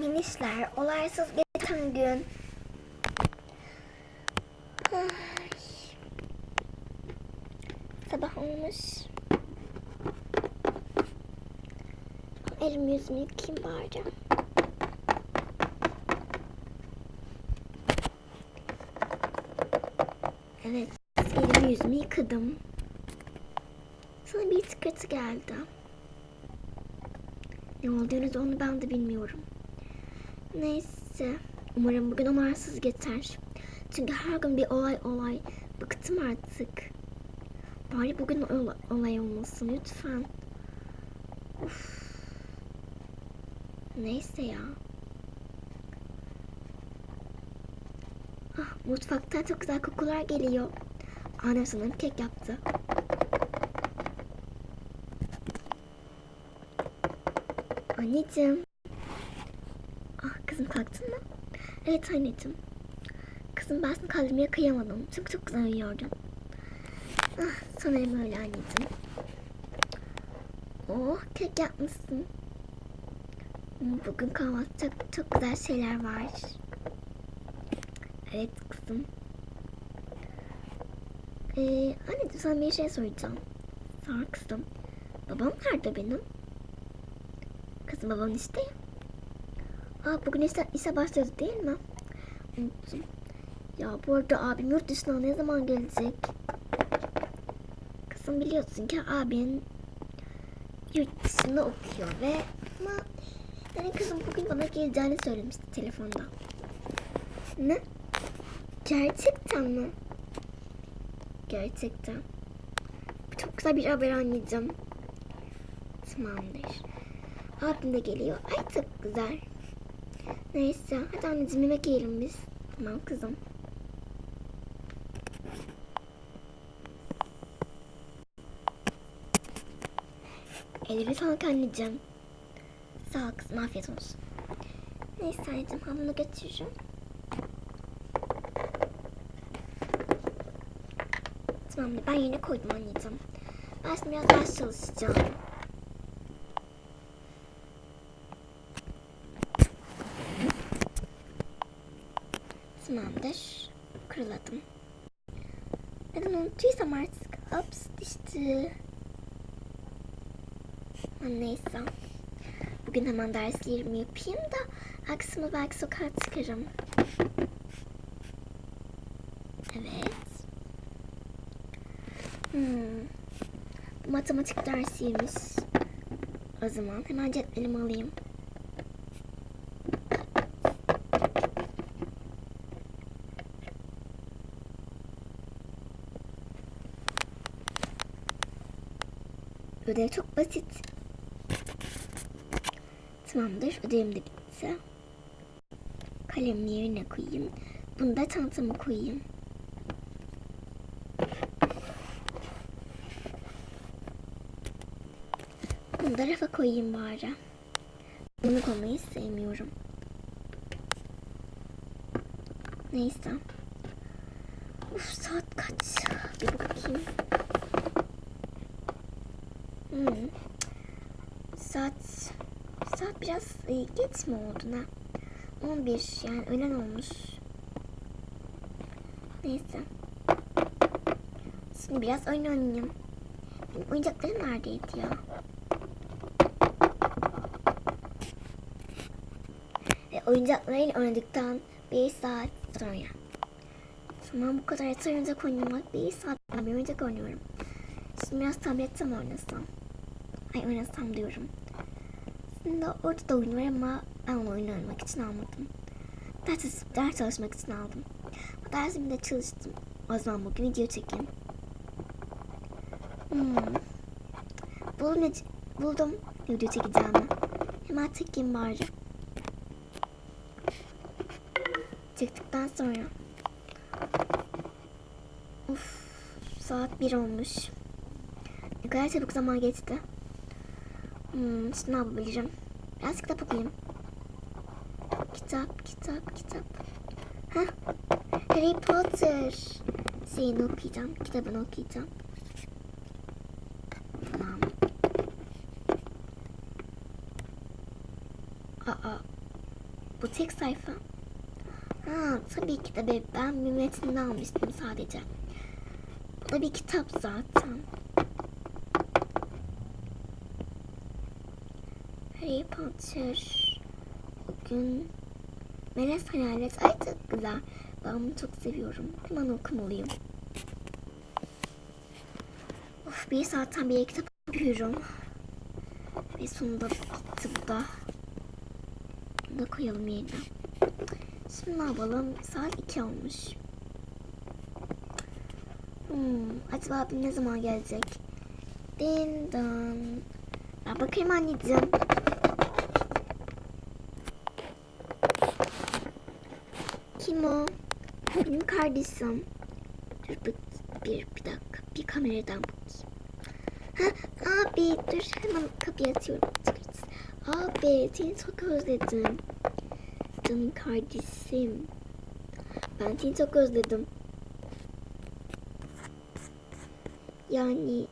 Minişler, olaysız geçen gün. Sabah olmuş. Elimi yüzümü yıkayayım bari. Evet, elimi yüzümü yıkadım. Sana bir tıkırtı geldi. Ne olduğunu onu ben de bilmiyorum. Neyse. Umarım bugün olaysız geçer. Çünkü her gün bir olay olay. Bıktım artık. Bari bugün ola- olay olmasın lütfen. Uf. Neyse ya. Ah, mutfaktan çok güzel kokular geliyor. Annem sanırım kek yaptı. Anneciğim. Kızım kalktın mı? Evet anneciğim. Kızım ben seni kaldırmaya kıyamadım. Çünkü çok güzel uyuyordun. Ah sanırım öyle anneciğim. Oh kek yapmışsın. Bugün kahvaltıda çok, çok güzel şeyler var. Evet kızım. Ee, anneciğim sana bir şey soracağım. Sor kızım. Babam nerede benim? Kızım babam işte. Aa bugün ise, ise başladı değil mi? Unuttum. Ya bu arada abim yurt dışına ne zaman gelecek? Kızım biliyorsun ki abin yurt dışında okuyor ve ama yani kızım bugün bana geleceğini söylemişti telefonda. Ne? Gerçekten mi? Gerçekten. Çok güzel bir haber anneciğim. Tamamdır. Abim de geliyor. Ay çok güzel. Neyse hadi anneciğim yemek yiyelim biz. Tamam kızım. Elleri sağlık anneciğim. Sağ ol kızım afiyet olsun. Neyse anneciğim hambunu götürürüm. Tamam ben yerine koydum anneciğim. Ben şimdi biraz ders çalışacağım. Tamamdır. Kuruladım. Unuttuysam artık. Ups düştü. Neyse. Bugün hemen derslerimi yapayım da aksımı belki sokağa çıkarım. Evet. Hmm. Matematik dersiymiş. O zaman hemen cetvelimi alayım. Ödev çok basit. Tamamdır. Ödevim de bitti. Kalemimi yerine koyayım. Bunu da çantama koyayım. Bunu da rafa koyayım bari. Bunu koymayı sevmiyorum. Neyse. Uf saat kaç? Bir bakayım. Saat saat biraz e, geç mi oldu ne? 11 yani öğlen olmuş. Neyse. Şimdi biraz oyun oynayayım. Benim oyuncaklarım neredeydi ya? Ve oyuncaklarıyla oynadıktan bir saat sonra. Tamam bu kadar yeter oyuncak oynamak. Bir saat ben bir oyuncak oynuyorum. Şimdi biraz tabletten oynasam. Ay oynasam diyorum. Aslında orada da oyun var ama ben onu oyun oynamak için almadım. Ders, ders çalışmak için aldım. Bu dersimde çalıştım. O zaman bugün video çekeyim. Hmm. Buldum, buldum video çekeceğimi. Hemen çekeyim bari. Çıktıktan sonra. Uf, saat 1 olmuş. Ne kadar çabuk zaman geçti. Hmm, şimdi ne yapabilirim? Biraz kitap okuyayım. Kitap, kitap, kitap. Heh. Harry Potter. Şeyini okuyacağım. Kitabını okuyacağım. Tamam. Aa. Bu tek sayfa. Ha, tabii ki de be- ben bir metnini almıştım sadece. Bu da bir kitap zaten. Harry Potter. Bugün Melez Hayalet. Ay çok güzel. Ben bunu çok seviyorum. Hemen okumalıyım. Of bir saatten beri kitap okuyorum. Ve sonunda bitti bu da. Bunu da koyalım yerine. Şimdi ne yapalım? Saat 2 olmuş. Hmm, acaba abim ne zaman gelecek? Din dan. Ya bakayım anneciğim. Kim o? Benim kardeşim. Dur bir, bir, bir dakika. Bir kameradan bakayım. Ha, abi dur hemen kapıyı atıyorum. Abi seni çok özledim. Canım kardeşim. Ben seni çok özledim. Yani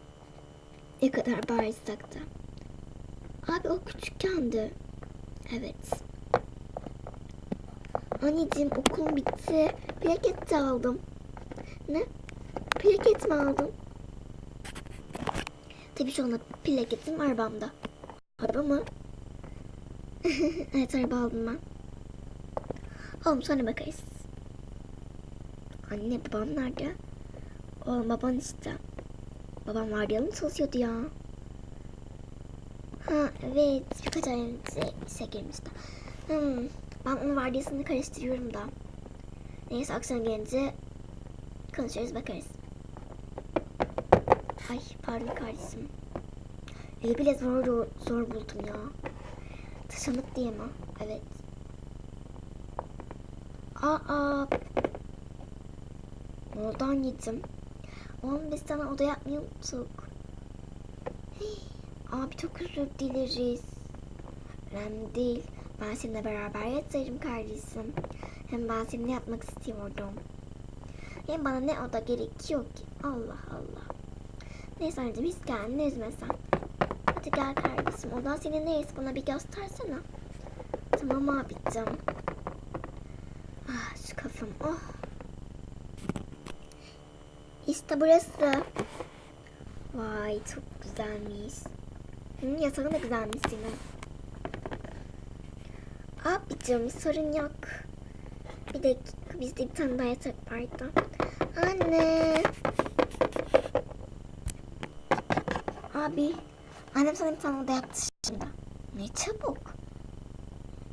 ne kadar bağırsak da. Abi o küçükkendi. Evet. Anneciğim okulum bitti. Plaket de aldım. Ne? Plaket mi aldın? Tabii şu anda plaketim arabamda. Araba mı? evet araba aldım ben. Oğlum sonra bakarız. Anne babam nerede? Oğlum baban işte. Babam vardiyalı mı çalışıyordu ya? Ha evet birkaç ay önce işe girmişti. Hmm, ben onun vardiyasını karıştırıyorum da. Neyse akşam gelince konuşuruz bakarız. Ay pardon kardeşim. Evi bile zor, zor, buldum ya. Taşındık diye mi? Evet. Aa. Ne oldu anneciğim? Oğlum biz sana oda unuttuk. Hey, abi çok özür dileriz. Önemli değil. Ben seninle beraber yatarım kardeşim. Hem ben seninle yatmak istiyordum. Hem bana ne oda gerekiyor ki? Allah Allah. Neyse anneciğim hiç kendini üzme sen. Hadi gel kardeşim. Odan senin neresi bana bir göstersene. Tamam abicim. Ah şu kafam. Oh. İşte burası. Vay çok güzelmiş. Hı, yatağın da güzelmiş senin. Abicim sorun yok. Bir dakika bizde bir tane daha yatak vardı. Anne. Abi. Annem sana bir tane oda yaptı şimdi. Ne çabuk.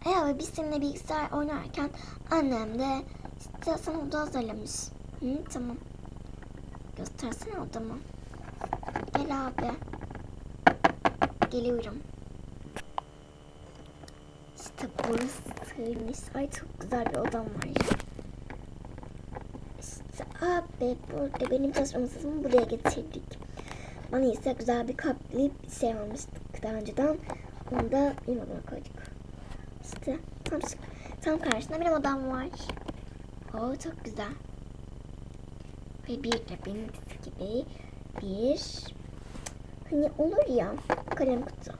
Evet biz seninle bilgisayar oynarken annem de işte sana oda hazırlamış. Hı, tamam. Göstersene odamı. Gel abi. Geliyorum. İşte burasıymış. Ay çok güzel bir odam var. İşte abi burada benim çalışma masasımı buraya getirdik. Bana ise güzel bir kaplı bir şey almıştık daha önceden. Onu da benim koyduk. İşte tam, tam karşısında benim odam var. Oo çok güzel. Ve bir de benim gibi bir hani olur ya kalem kutu.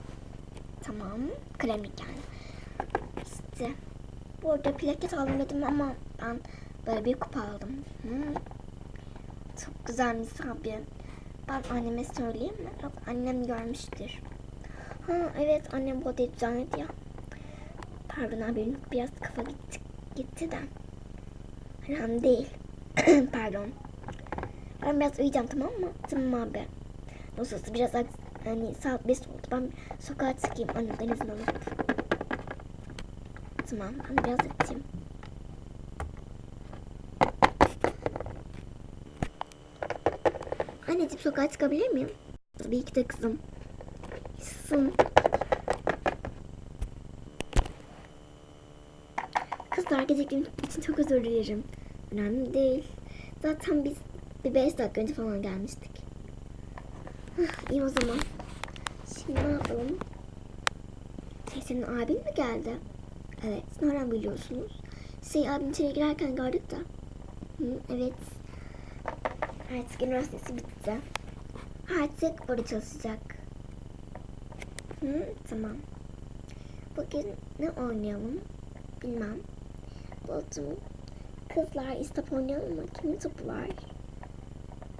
Tamam kalemlik yani. İşte bu arada plaket aldım dedim ama ben böyle bir kupa aldım. Hmm. Çok güzelmiş abi. Ben anneme söyleyeyim mi? Yok annem görmüştür. Ha evet annem bu odayı düzenledi ya. Pardon abi biraz kafa gitti, gitti de. Önemli değil. Pardon. Ben biraz uyuyacağım tamam mı? Tamam abi. Nasılsa biraz hani saat 5 oldu. Ben sokağa çıkayım annemden izin alıp. Tamam ben biraz yatayım. Anneciğim sokağa çıkabilir miyim? Tabii ki de kızım. Sın. Kızlar geciktiğim için çok özür dilerim. Önemli değil. Zaten biz bir 5 dakika önce falan gelmiştik. Hah, İyi o zaman. Şimdi ne yapalım? Şey, senin abin mi geldi? Evet. Nereden biliyorsunuz? Şey abim içeri girerken gördük de. Hı, evet. Artık üniversitesi bitti. Artık burada çalışacak. Hı, tamam. Bugün ne oynayalım? bilmem. Buldum. Kızlar istop oynayalım mı? Kimin topu var?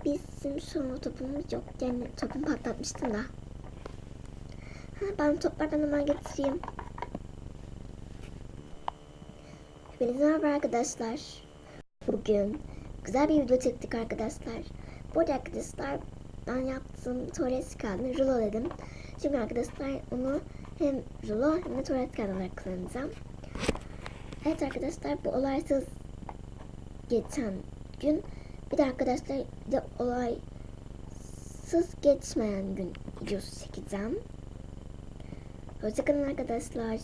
Bizim şu topumuz yok. Yani topumu patlatmıştım da. Ha, ben toplardan hemen getireyim. Hepinize merhaba arkadaşlar. Bugün güzel bir video çektik arkadaşlar. Bu arada arkadaşlar ben yaptığım tuvalet kağıdını rulo dedim. Çünkü arkadaşlar onu hem rulo hem de tuvalet kağıdı kullanacağım. Evet arkadaşlar bu olaysız geçen gün bir de arkadaşlar bir de olaysız geçmeyen gün videosu çekeceğim. Hoşçakalın arkadaşlar.